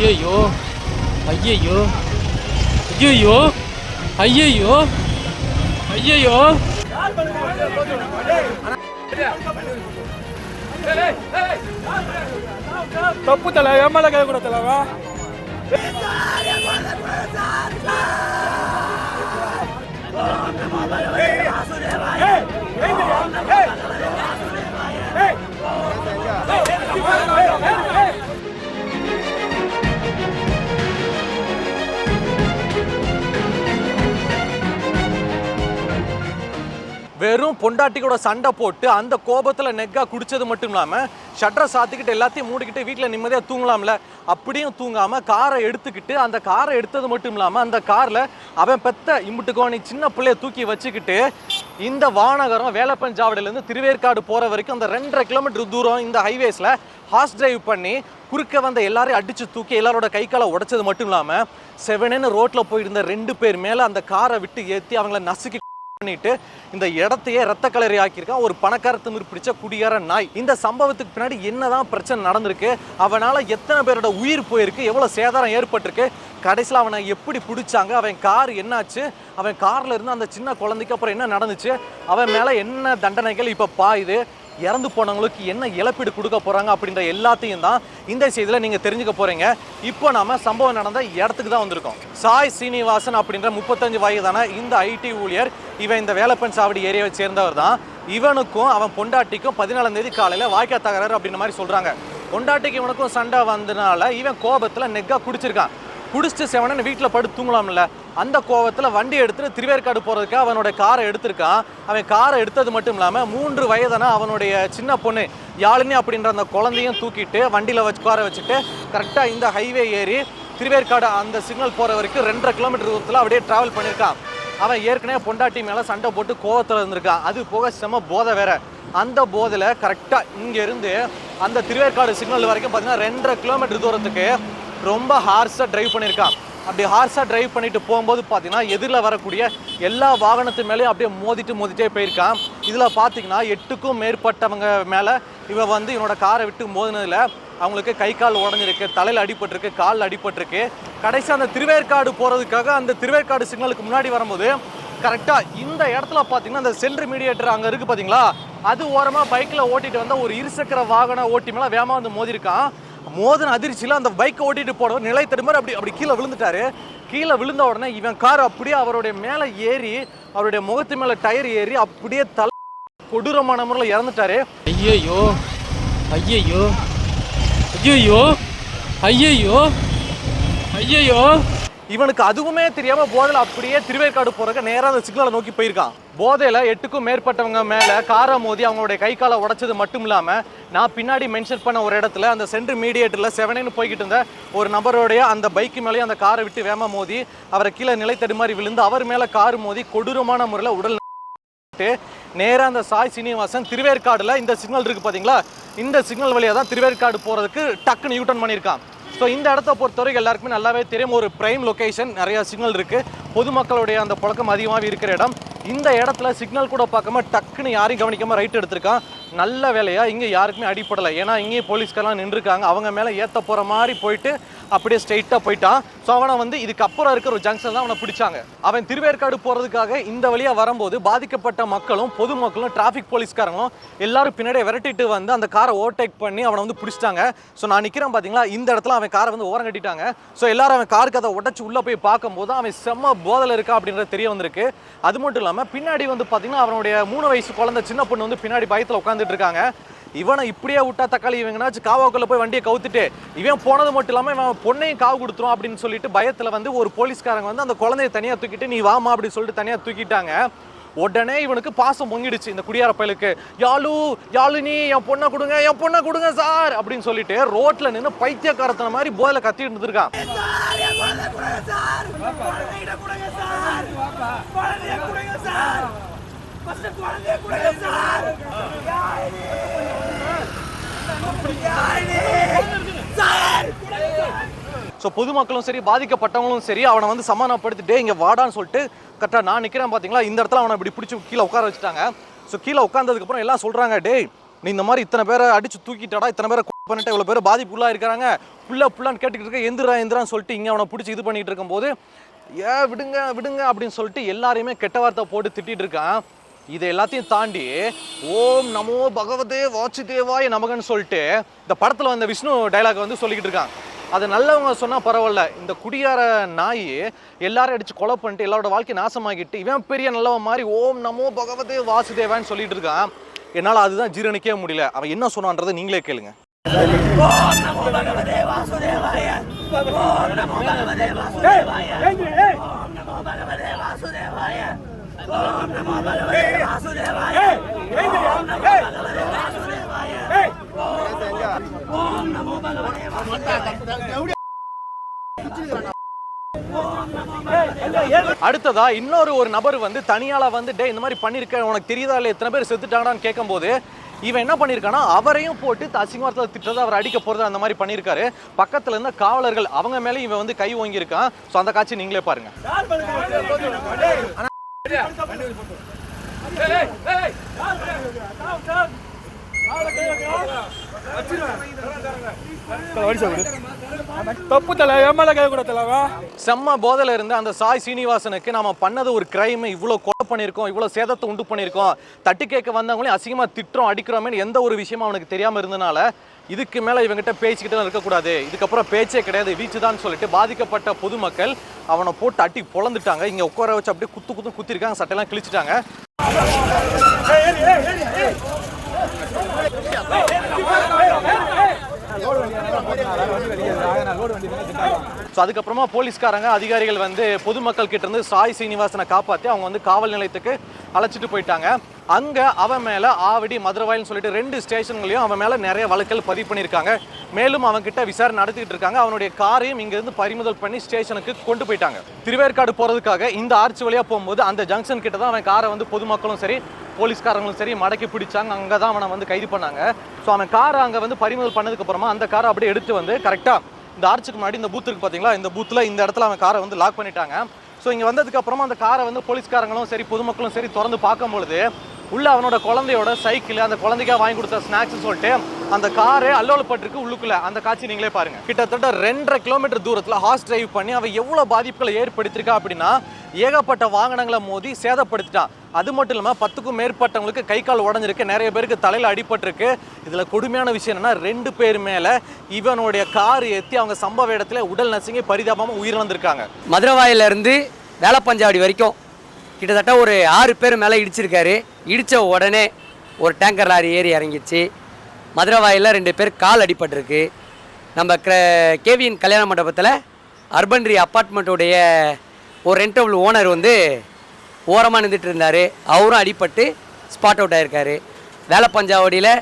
ஐயையோ ஐயையோ ஐயையோ ஐயையோ ஐயையோ. தப்பு தலை ஏமால கை கூட தலைவா பொண்டாட்டி கூட சண்டை போட்டு அந்த கோபத்தில் நெக்கா குடிச்சது மட்டும் இல்லாமல் ஷட்டரை சாத்திக்கிட்டு எல்லாத்தையும் மூடிக்கிட்டு வீட்டில் நிம்மதியாக தூங்கலாம்ல? அப்படியும் தூங்காமல் காரை எடுத்துக்கிட்டு அந்த காரை எடுத்தது மட்டும் இல்லாமல் அந்த காரில் அவன் பெத்த இம்புட்டுக்கோணி சின்ன பிள்ளைய தூக்கி வச்சுக்கிட்டு இந்த வானகரம் வேலப்பஞ்சாவடியிலேருந்து திருவேற்காடு போகிற வரைக்கும் அந்த ரெண்டரை கிலோமீட்டர் தூரம் இந்த ஹைவேஸில் ஹார்ஸ் டிரைவ் பண்ணி குறுக்க வந்த எல்லாரையும் அடிச்சு தூக்கி எல்லாரோட கை காலை உடைச்சது மட்டும் இல்லாமல் செவனேன்னு ரோட்டில் போயிருந்த ரெண்டு பேர் மேலே அந்த காரை விட்டு ஏற்றி அவங்கள நசுக்கி பண்ணிட்டு இந்த இடத்தையே ரத்த கலரி ஆக்கியிருக்கான் ஒரு பணக்கார திமிர் பிடிச்ச குடியார நாய். இந்த சம்பவத்துக்கு பின்னாடி என்னதான் பிரச்சனை நடந்திருக்கு? அவனால எத்தனை பேரோட உயிர் போயிருக்கு? எவ்வளவு சேதாரம் ஏற்பட்டிருக்கு? கடைசியில் அவனை எப்படி பிடிச்சாங்க? அவன் கார் என்னாச்சு? அவன் கார்ல இருந்து அந்த சின்ன குழந்தைக்கு அப்புறம் என்ன நடந்துச்சு? அவன் மேல என்ன தண்டனைகள்? இப்ப பாயுது. இறந்து போனவங்களுக்கு என்ன இழப்பீடு கொடுக்க போகிறாங்க அப்படின்ற எல்லாத்தையும் தான் இந்த செய்தியில் நீங்கள் தெரிஞ்சுக்க போகிறீங்க இப்போ நாம் சம்பவம் நடந்த இடத்துக்கு தான் வந்திருக்கோம். சாய் சீனிவாசன் அப்படின்ற முப்பத்தஞ்சு வயதான இந்த ஐடி ஊழியர் இவன் இந்த வேலப்பன் சாவடி ஏரியாவை சேர்ந்தவர் தான். இவனுக்கும் அவன் பொண்டாட்டிக்கும் பதினாலாம் தேதி காலையில் வாய்க்கா தகராறு அப்படின்ற மாதிரி சொல்கிறாங்க பொண்டாட்டிக்கு இவனுக்கும் சண்டை வந்ததுனால இவன் கோபத்தில் நெக்கா குடிச்சிருக்கான். குடிச்சிட்டு செவனன் வீட்டில் படுத்து தூங்கலாம்ல அந்த கோவத்தில் வண்டி எடுத்துட்டு திருவேற்காடு போகிறதுக்கு அவனோட காரை எடுத்திருக்கான். அவன் காரை எடுத்தது மட்டும் இல்லாமல் மூன்று வயதான அவனுடைய சின்ன பொண்ணு யாழினி அப்படின்ற அந்த குழந்தையும் தூக்கிட்டு வண்டியில் வச்சு காரை வச்சுட்டு கரெக்டாக இந்த ஹைவே ஏறி திருவேற்காடு அந்த சிக்னல் போகிற வரைக்கும் ரெண்டரை கிலோமீட்டர் தூரத்தில் அப்படியே ட்ராவல் பண்ணியிருக்கான். அவன் ஏற்கனவே பொண்டாட்டி மேலே சண்டை போட்டு கோவத்தில் இருந்திருக்கான். அது போக செம போதை வேற. அந்த போதையில் கரெக்டாக இங்கேருந்து அந்த திருவேற்காடு சிக்னல் வரைக்கும் பார்த்தீங்கன்னா ரெண்டரை கிலோமீட்டர் தூரத்துக்கு ரொம்ப ஹார்ஸாக டிரைவ் பண்ணியிருக்கான் அப்படி ஹார்ஸாக டிரைவ் பண்ணிட்டு போகும்போது பார்த்தீங்கன்னா எதிரில் வரக்கூடிய எல்லா வாகனத்து மேலேயும் அப்படியே மோதிட்டு மோதிட்டே போயிருக்கான் இதில் பார்த்தீங்கன்னா எட்டுக்கும் மேற்பட்டவங்க மேலே இவன் வந்து இவனோட காரை விட்டு மோதினதில் அவங்களுக்கு கை கால் உடஞ்சிருக்கு தலையில் அடிபட்டிருக்கு காலில் அடிபட்டிருக்கு. கடைசி அந்த திருவேற்காடு போகிறதுக்காக அந்த திருவேற்காடு சிக்னலுக்கு முன்னாடி வரும்போது கரெக்டாக இந்த இடத்துல பார்த்தீங்கன்னா அந்த சென்ட்ரு மீடியேட்டர் அங்கே இருக்குது பார்த்தீங்களா அது ஓரமாக பைக்கில் ஓட்டிகிட்டு வந்தால் ஒரு இருசக்கர வாகன ஓட்டி மேலே வேகமாக வந்து மோதிருக்கான் மோதன அதிர்ச்சியில் அந்த பைக்கை ஓட்டிட்டு போனவர் நிலை தடுமாறி அப்படி அப்படி கீழே விழுந்துட்டாரு. கீழே விழுந்த உடனே இவன் கார் அப்படியே அவருடைய மேலே ஏறி அவருடைய முகத்து மேலே டயர் ஏறி அப்படியே தலை கொடூரமான முறையில் இறந்துட்டாரு. ஐயையோ ஐயையோ ஐயையோ ஐயையோ ஐயையோ. இவனுக்கு அதுவுமே தெரியாம போதையில அப்படியே திருவேற்காடு போறதுக்கு நேராக அந்த சிக்னலை நோக்கி போயிருக்கான். போதையில எட்டுக்கும் மேற்பட்டவங்க மேல காரை மோதி அவங்களுடைய கை காலை உடைச்சது மட்டும் இல்லாம நான் பின்னாடி மென்ஷன் பண்ண ஒரு இடத்துல அந்த சென்ட்ரு மீடியேட்டர்ல செவனேன்னு போய்கிட்டு இருந்த ஒரு நபருடைய அந்த பைக்கு மேலேயும் அந்த காரை விட்டு வேமா மோதி அவரை கீழே நிலை தடுமாறி விழுந்து அவர் மேல கார் மோதி கொடூரமான முறையில் உடல் நேராக அந்த சாய் சீனிவாசன் திருவேற்காடுல இந்த சிக்னல் இருக்கு பாத்தீங்களா? இந்த சிக்னல் வழியா தான் திருவேற்காடு போறதுக்கு டக்குன்னு யூட்டன் பண்ணியிருக்கான். ஸோ இந்த இடத்த பொறுத்தவரைக்கும் எல்லாருக்குமே நல்லாவே தெரியும். ஒரு ப்ரைம் லொக்கேஷன் நிறைய சிக்னல் இருக்கு. பொதுமக்களுடைய அந்த புழக்கம் அதிகமாக இருக்கிற இடம். இந்த இடத்துல சிக்னல் கூட பார்க்காம டக்குன்னு யாரையும் கவனிக்காம ரைட் எடுத்திருக்கான். நல்ல வேலையா இங்கே யாருக்குமே அடிப்படலை ஏன்னா இங்கேயும் போலீஸ்காரெலாம் நின்றுருக்காங்க. அவங்க மேலே ஏற்ற போகிற மாதிரி போயிட்டு அப்படியே ஸ்ட்ரைட்டாக போயிட்டான். ஸோ அவனை வந்து இதுக்கப்புறம் இருக்கிற ஒரு ஜங்ஷன் தான் அவனை பிடிச்சாங்க. அவன் திருவேற்காடு போகிறதுக்காக இந்த வழியாக வரும்போது பாதிக்கப்பட்ட மக்களும் பொதுமக்களும் டிராஃபிக் போலீஸ்காரங்களும் எல்லாரும் பின்னாடியே விரட்டிட்டு வந்து அந்த காரை ஓவர்டேக் பண்ணி அவனை வந்து பிடிச்சிட்டாங்க. ஸோ நான் நிற்கிறேன் பார்த்தீங்களா இந்த இடத்துல அவன் காரை வந்து ஓரம் கட்டிட்டாங்க. ஸோ எல்லாரும் அவன் காருக்கு அதை உடச்சி உள்ளே போய் பார்க்கும்போது அவன் செம்ம போதல் இருக்கா அப்படின்றது தெரிய வந்திருக்கு. அது மட்டும் இல்லாமல் பின்னாடி வந்து பார்த்தீங்கன்னா அவனுடைய மூணு வயசு குழந்தை சின்ன பொண்ணு வந்து பின்னாடி பயத்தில் உட்காந்துட்டு இருக்காங்க. இவனை இப்படியே விட்டா தக்காளி இவங்கனாச்சும் காவாக்குள்ள போய் வண்டியை கவுத்துட்டு இவன் போனது மட்டும் இல்லாமல் இவன் பொண்ணையும் காவு கொடுத்துரும் அப்படின்னு சொல்லிட்டு பயத்தில் வந்து ஒரு போலீஸ்காரங்க வந்து அந்த குழந்தைய தனியாக தூக்கிட்டு நீ வாமா அப்படின்னு சொல்லிட்டு தனியாக தூக்கிட்டாங்க. உடனே இவனுக்கு பாசம் பொங்கிடுச்சு இந்த குடியார பயலுக்கு. யாழு யாழினி என் பொண்ணை கொடுங்க என் பொண்ணை கொடுங்க சார் அப்படின்னு சொல்லிட்டு ரோட்ல நின்று பைத்தியக்காரத்தன மாதிரி போதில் கத்திட்டு இருந்திருக்கான். ஸோ பொதுமக்களும் சரி பாதிக்கப்பட்டவங்களும் சரி அவனை வந்து சமாதானப்படுத்திட்டு இங்கே வாடான்னு சொல்லிட்டு கரெக்டாக நான் நிற்கிறேன் பார்த்தீங்களா இந்த இடத்துல அவனை இப்படி பிடிச்சி கீழே உட்கார வச்சுட்டாங்க. ஸோ கீழே உட்காந்ததுக்கப்புறம் எல்லாம் சொல்கிறாங்க டேய் நீ இந்த மாதிரி இத்தனை பேரை அடிச்சு தூக்கிட்டாடா இத்தனை பேரை பண்ணிட்டு இவ்வளோ பேர் பாதிப்புள்ளாக இருக்கிறாங்க புள்ள புள்ளான்னு கேட்டுக்கிட்டு இருக்க எந்திரா எந்திரான்னு சொல்லிட்டு இங்கே அவனை பிடிச்சி இது பண்ணிகிட்டு இருக்கும்போது ஏன் விடுங்க விடுங்க அப்படின்னு சொல்லிட்டு எல்லாரையுமே கெட்ட வார்த்தை போட்டு திட்டிகிட்டு இருக்கான். இதை எல்லாத்தையும் தாண்டி ஓம் நமோ பகவதே வாச்சுதேவாய நமகன்னு சொல்லிட்டு இந்த படத்தில் வந்த விஷ்ணு டைலாக் வந்து சொல்லிக்கிட்டு இருக்கான் அது நல்லவங்க சொன்னால் பரவாயில்ல. இந்த குடியார நாய் எல்லாரும் அடித்து கொலை பண்ணிட்டு எல்லாரோட வாழ்க்கை நாசமாக்கிட்டு இவன் பெரிய நல்லவன் மாதிரி ஓம் நமோ பகவதே வாசுதேவான்னு சொல்லிட்டு இருக்கான். என்னால் அதுதான் ஜீரணிக்கவே முடியல. அவன் என்ன சொன்னான்றதை நீங்களே கேளுங்க. அடுத்ததா இன்னொரு ஒரு நபர் வந்து தனியால வந்து டே இந்த மாதிரி பண்ணிருக்க உனக்கு தெரியுதா இல்லை எத்தனை பேர் செத்துட்டாங்கடான்னு கேட்கும்போது இவன் என்ன பண்ணியிருக்கானா அவரையும் போட்டு அசிங்கவாரத்தில் திட்டத்தை அவர் அடிக்க போகிறது அந்த மாதிரி பண்ணியிருக்காரு பக்கத்தில் இருந்த காவலர்கள் அவங்க மேலே இவன் வந்து கை ஓங்கியிருக்கான். ஸோ அந்த காட்சி நீங்களே பாருங்க. தப்பு தலை என் கை கூட தலைவா செம்ம போதல இருந்த அந்த சாய் சீனிவாசனுக்கு நாம பண்ணது ஒரு கிரைம் இவ்வளோ கொலை பண்ணியிருக்கோம் இவ்வளோ சேதத்தை உண்டு பண்ணியிருக்கோம். தட்டு கேட்க வந்தவங்களையும் அசிங்கமா திட்டுறோம் அடிக்கிறோமேனு எந்த ஒரு விஷயமும் அவனுக்கு தெரியாம இருந்தனால இதுக்கு மேலே இவங்ககிட்ட பேச்சுக்கிட்டலாம் இருக்கக்கூடாது. இதுக்கப்புறம் பேச்சே கிடையாது. வீச்சு தான் சொல்லிட்டு பாதிக்கப்பட்ட பொதுமக்கள் அவனை போட்டு அட்டி பொழந்துட்டாங்க. இங்கே உட்கார வச்சு அப்படியே குத்து குத்து குத்திருக்காங்க. சட்டையெல்லாம் கிழிச்சிட்டாங்க. ஸோ அதுக்கப்புறமா போலீஸ்காரங்க அதிகாரிகள் வந்து பொதுமக்கள் கிட்ட இருந்து சாய் சீனிவாசனை காப்பாற்றி அவங்க வந்து காவல் நிலையத்துக்கு அழைச்சிட்டு போயிட்டாங்க. அங்கே அவன் மேலே ஆவடி மதுரவாயில்னு சொல்லிட்டு ரெண்டு ஸ்டேஷன்களையும் அவன் மேலே நிறைய வழக்குகள் பதிவு பண்ணியிருக்காங்க. மேலும் அவன்கிட்ட விசாரணை நடத்திட்டு இருக்காங்க. அவனுடைய காரையும் இங்கேருந்து பறிமுதல் பண்ணி ஸ்டேஷனுக்கு கொண்டு போயிட்டாங்க. திருவேற்காடு போகிறதுக்காக இந்த ஆர்ச்சி வழியாக போகும்போது அந்த ஜங்ஷன் கிட்ட தான் அவன் காரை வந்து பொதுமக்களும் சரி போலீஸ்காரங்களும் சரி மடக்கி பிடிச்சாங்க. அங்கே தான் அவனை வந்து கைது பண்ணாங்க. ஸோ அவன் காரை அங்கே வந்து பறிமுதல் பண்ணதுக்கப்புறமா அந்த காரை அப்படியே எடுத்து வந்து கரெக்டாக இந்த ஆர்ச்சுக்கு முன்னாடி இந்த பூத்துக்கு பார்த்தீங்களா இந்த பூத்தில் இந்த இடத்துல அவன் காரை வந்து லாக் பண்ணிட்டாங்க. ஸோ இங்கே வந்ததுக்கப்புறமா அந்த காரை வந்து போலீஸ்காரங்களும் சரி பொதுமக்களும் சரி திறந்து பார்க்கும் பொழுது உள்ளே அவனோட குழந்தையோட சைக்கிள் அந்த குழந்தைக்கா வாங்கி கொடுத்த ஸ்நாக்ஸ் சொல்லிட்டு அந்த காரே அல்லோலப்பட்டிருக்கு உள்ளுக்குள்ள. அந்த காட்சி நீங்களே பாருங்க. கிட்டத்தட்ட ரெண்டரை கிலோமீட்டர் தூரத்தில் ஹார்ஸ் டிரைவ் பண்ணி அவன் எவ்வளோ பாதிப்புகளை ஏற்படுத்தியிருக்கா அப்படின்னா ஏகப்பட்ட வாகனங்களை மோதி சேதப்படுத்திட்டான் அது மட்டும் இல்லாமல் பத்துக்கும் மேற்பட்டவங்களுக்கு கை கால் உடஞ்சிருக்கு. நிறைய பேருக்கு தலையில் அடிபட்டிருக்கு. இதில் கொடுமையான விஷயம் என்னென்னா ரெண்டு பேர் மேலே இவனுடைய கார் ஏற்றி அவங்க சம்பவ இடத்துல உடல் நசுங்கி பரிதாபமாக உயிரிழந்திருக்காங்க. வந்திருக்காங்க மதுரவாயிலேருந்து வேலப்பஞ்சாவடி வரைக்கும் கிட்டத்தட்ட ஒரு ஆறு பேர் மேலே இடிச்சிருக்காரு. இடித்த உடனே ஒரு டேங்கர் லாரி ஏறி இறங்கிச்சு. மதுரவாயில் ரெண்டு பேர் கால் அடிபட்டிருக்கு. நம்ம க கேவிஎன் கல்யாண மண்டபத்தில் அர்பன்ரி அப்பார்ட்மெண்ட்டுடைய ஒரு ரெண்டபிள் ஓனர் வந்து ஓரமாக நின்றுட்டு இருந்தார். அவரும் அடிபட்டு ஸ்பாட் அவுட் ஆயிருக்காரு. வேலப்பஞ்சாவடியில்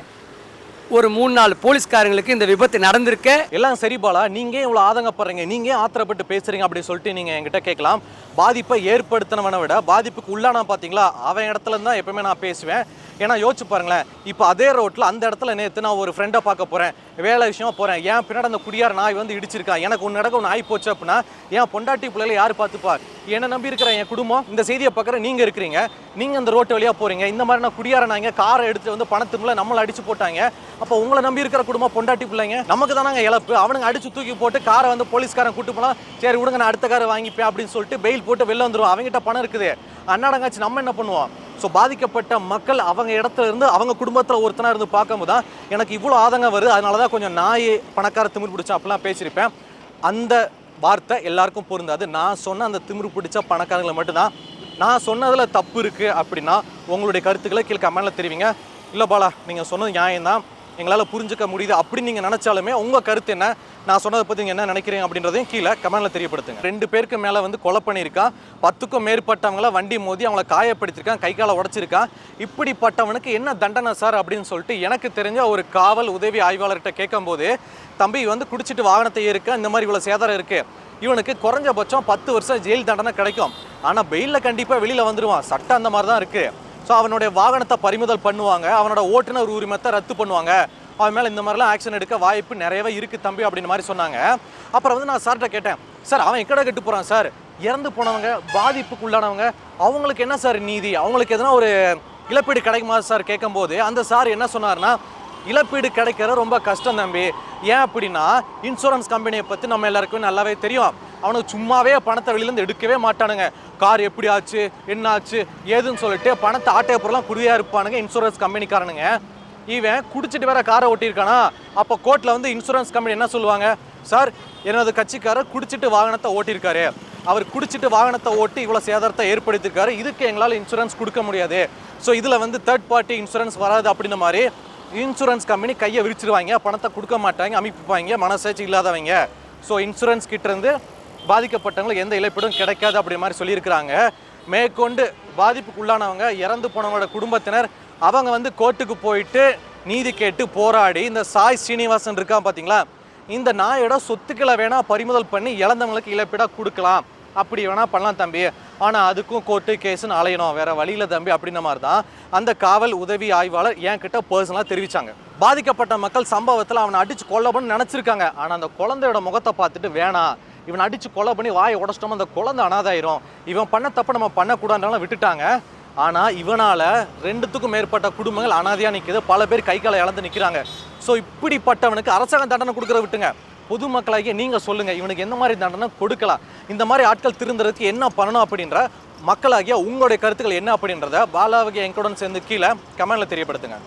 ஒரு மூணு நாலு போலீஸ்காரங்களுக்கு இந்த விபத்து நடந்திருக்க. எல்லாம் சரி பாலா நீங்க ஆதங்கப்படுறீங்க? நீங்க ஆத்திரப்பட்டு பேசுறீங்க அப்படின்னு சொல்லிட்டு நீங்க என்கிட்ட கேட்கலாம். பாதிப்பை ஏற்படுத்தினவனை விட பாதிப்புக்கு உள்ளானா பார்த்தீங்களா அவன் இடத்துல தான் எப்பவுமே நான் பேசுவேன். ஏன்னா யோசிச்சு பாருங்களேன். இப்போ அதே ரோட்டில் அந்த இடத்துல நேற்று நான் ஒரு ஃப்ரெண்டை பார்க்க போகிறேன் வேலை விஷயமா போகிறேன் ஏன் பின்னாடி அந்த குடியார நாய் வந்து இடிச்சிருக்கான் எனக்கு ஒன்று நடக்க ஒன்று ஆகி போச்சு அப்படின்னா ஏன் பொண்டாட்டி பிள்ளைகளை யார் பார்த்துப்பா? என்னை நம்பி இருக்கிற என் குடும்பம்? இந்த செய்தியை பார்க்குற நீங்கள் இருக்கிறீங்க. நீங்கள் அந்த ரோட்டு வழியாக போகிறீங்க இந்த மாதிரி நான் குடியார நாய்ங்க காரை எடுத்து வந்து பணத்துக்குள்ள நம்மளை அடிச்சு போட்டாங்க. அப்போ உங்களை நம்பி இருக்கிற குடும்பம் பொண்டாட்டி பிள்ளைங்க? நமக்கு தானாங்க இழப்பு. அவனுங்க அடிச்சு தூக்கி போட்டு காரை வந்து போலீஸ்காரன் கூட்டு போனால் சரி விடுங்க நான் அடுத்த காரை வாங்கிப்பேன் அப்படின்னு சொல்லிட்டு பெயில் போட்டு வெளில வந்துருவோம். அவங்ககிட்ட பணம் இருக்குது. அண்ணாடங்காச்சு நம்ம என்ன பண்ணுவோம்? ஸோ பாதிக்கப்பட்ட மக்கள் அவங்க இடத்துல இருந்து அவங்க குடும்பத்தில் ஒருத்தனாக இருந்து பார்க்கும்போது தான் எனக்கு இவ்வளோ ஆதங்கம் வருது. அதனால தான் கொஞ்சம் நாய் பணக்கார திமிர் பிடிச்சா அப்படிலாம் பேசியிருப்பேன். அந்த வார்த்தை எல்லாருக்கும் பொருந்தாது. நான் சொன்ன அந்த திமிரு பிடிச்ச பணக்காரங்களை மட்டும்தான். நான் சொன்னதில் தப்பு இருக்குது அப்படின்னா உங்களுடைய கருத்துக்களை கீழே கமெண்டில் தெரிவிங்க. இல்லை பாலா நீங்கள் சொன்னது நியாயம்தான். எங்களால் புரிஞ்சுக்க முடியுது அப்படின்னு நீங்கள் நினச்சாலுமே உங்கள் கருத்து என்ன? நான் சொன்னதை பற்றி நீங்கள் என்ன நினைக்கிறீங்க அப்படின்றதையும் கீழே கமெண்ட்டில் தெரியப்படுத்துங்க. ரெண்டு பேருக்கு மேலே வந்து கொலை பண்ணியிருக்கான் பத்துக்கும் மேற்பட்டவங்கள வண்டி மோதி அவங்கள காயப்படுத்தியிருக்கான் கை காலை உடச்சிருக்கான் இப்படிப்பட்டவனுக்கு என்ன தண்டனை சார் அப்படின்னு சொல்லிட்டு எனக்கு தெரிஞ்ச ஒரு காவல் உதவி ஆய்வாளர்கிட்ட கேட்கும்போது தம்பி வந்து குடிச்சிட்டு வாகனத்தை இருக்க இந்த மாதிரி இவ்வளோ சேதாரம் இருக்குது இவனுக்கு குறைஞ்சபட்சம் பத்து வருஷம் ஜெயில் தண்டனை கிடைக்கும். ஆனால் பெயிலில் கண்டிப்பாக வெளியில் வந்துடுவான் சட்டம் அந்த மாதிரி தான் இருக்குது ஸோ அவனுடைய வாகனத்தை பறிமுதல் பண்ணுவாங்க. அவனோட ஓட்டுநர் உரிமத்தை ரத்து பண்ணுவாங்க. அவன் மேலே இந்த மாதிரிலாம் ஆக்ஷன் எடுக்க வாய்ப்பு நிறையவே இருக்குது தம்பி அப்படின்னு மாதிரி சொன்னாங்க. அப்புறம் வந்து நான் சார்கிட்ட கேட்டேன். சார் அவன் எக்கடா கெட்டு போகிறான் சார் இறந்து போனவங்க பாதிப்புக்குள்ளானவங்க அவங்களுக்கு என்ன சார் நீதி? அவங்களுக்கு எதனா ஒரு இழப்பீடு கிடைக்குமா சார் கேட்கும்போது அந்த சார் என்ன சொன்னார்னா இழப்பீடு கிடைக்கிற ரொம்ப கஷ்டம் தம்பி. ஏன் அப்படின்னா இன்சூரன்ஸ் கம்பெனியை பற்றி நம்ம எல்லாருக்குமே நல்லாவே தெரியும். அவனுக்கு சும்மாவே பணத்தை வெளியிலேருந்து எடுக்கவே மாட்டானுங்க. கார் எப்படி ஆச்சு என்ன ஆச்சு ஏதுன்னு சொல்லிட்டு பணத்தை ஆட்டைய பொருளாம் குடியா இருப்பானுங்க இன்சூரன்ஸ் கம்பெனிக்காரனுங்க இவன் குடிச்சிட்டு வேற காரை ஓட்டியிருக்கானா? அப்போ கோர்ட்டில் வந்து இன்சூரன்ஸ் கம்பெனி என்ன சொல்லுவாங்க? சார் எனது கட்சிக்காரர் குடிச்சிட்டு வாகனத்தை ஓட்டியிருக்காரு. அவர் குடிச்சிட்டு வாகனத்தை ஓட்டி இவ்வளோ சேதாரத்தை ஏற்படுத்தியிருக்காரு. இதுக்கு எங்களால் இன்சூரன்ஸ் கொடுக்க முடியாது. ஸோ இதில் வந்து தேர்ட் பார்ட்டி இன்சூரன்ஸ் வராது அப்படின்ற மாதிரி இன்சூரன்ஸ் கம்பெனி கையை விரிச்சிருவாங்க பணத்தை கொடுக்க மாட்டாங்க அமைப்பிப்பாங்க மனசாட்சி இல்லாதவங்க. ஸோ இன்சூரன்ஸ் கிட்டேருந்து பாதிக்கப்பட்டவங்களுக்கு எந்த இழப்பீடும் கிடைக்காது அப்படி மாதிரி சொல்லியிருக்கிறாங்க. மேற்கொண்டு பாதிப்புக்குள்ளானவங்க இறந்து போனவங்களோட குடும்பத்தினர் அவங்க வந்து கோர்ட்டுக்கு போயிட்டு நீதி கேட்டு போராடி இந்த சாய் ஸ்ரீனிவாசன் இருக்கான் பார்த்தீங்களா இந்த நாயோட சொத்துக்களை வேணால் பறிமுதல் பண்ணி இழந்தவங்களுக்கு இழப்பீடாக கொடுக்கலாம். அப்படி வேணால் பண்ணலாம் தம்பி. ஆனால் அதுக்கும் கோர்ட்டு கேஸுன்னு அலையணும். வேற வழியில் தம்பி அப்படின்ன மாதிரி தான் அந்த காவல் உதவி ஆய்வாளர் என்கிட்ட பர்சனலாக தெரிவித்தாங்க பாதிக்கப்பட்ட மக்கள் சம்பவத்தில் அவனை அடித்து கொல்ல நினச்சிருக்காங்க. ஆனால் அந்த குழந்தையோட முகத்தை பார்த்துட்டு வேணாம் இவனை அடித்து கொலை பண்ணி வாயை உடச்சிட்டோம் அந்த குழந்தை அனாதாயிரும் இவன் பண்ண தப்ப நம்ம பண்ணக்கூடாதுனால விட்டுட்டாங்க. ஆனால் இவனால் ரெண்டுத்துக்கும் மேற்பட்ட குடும்பங்கள் அனாதையாக நிற்கிது பல பேர் கை காலை இழந்து நிற்கிறாங்க ஸோ இப்படிப்பட்டவனுக்கு அரசாங்கம் தண்டனை கொடுக்குற விட்டுங்க. பொதுமக்களாகிய நீங்கள் சொல்லுங்கள் இவனுக்கு எந்த மாதிரி தண்டனை கொடுக்கலாம்? இந்த மாதிரி ஆட்கள் திருந்துறதுக்கு என்ன பண்ணணும் அப்படின்ற மக்களாகிய உங்களுடைய கருத்துக்கள் என்ன அப்படின்றத பாலாவகிய எங்களுடன் சேர்ந்து கீழே கமெண்டில் தெரியப்படுத்துங்க.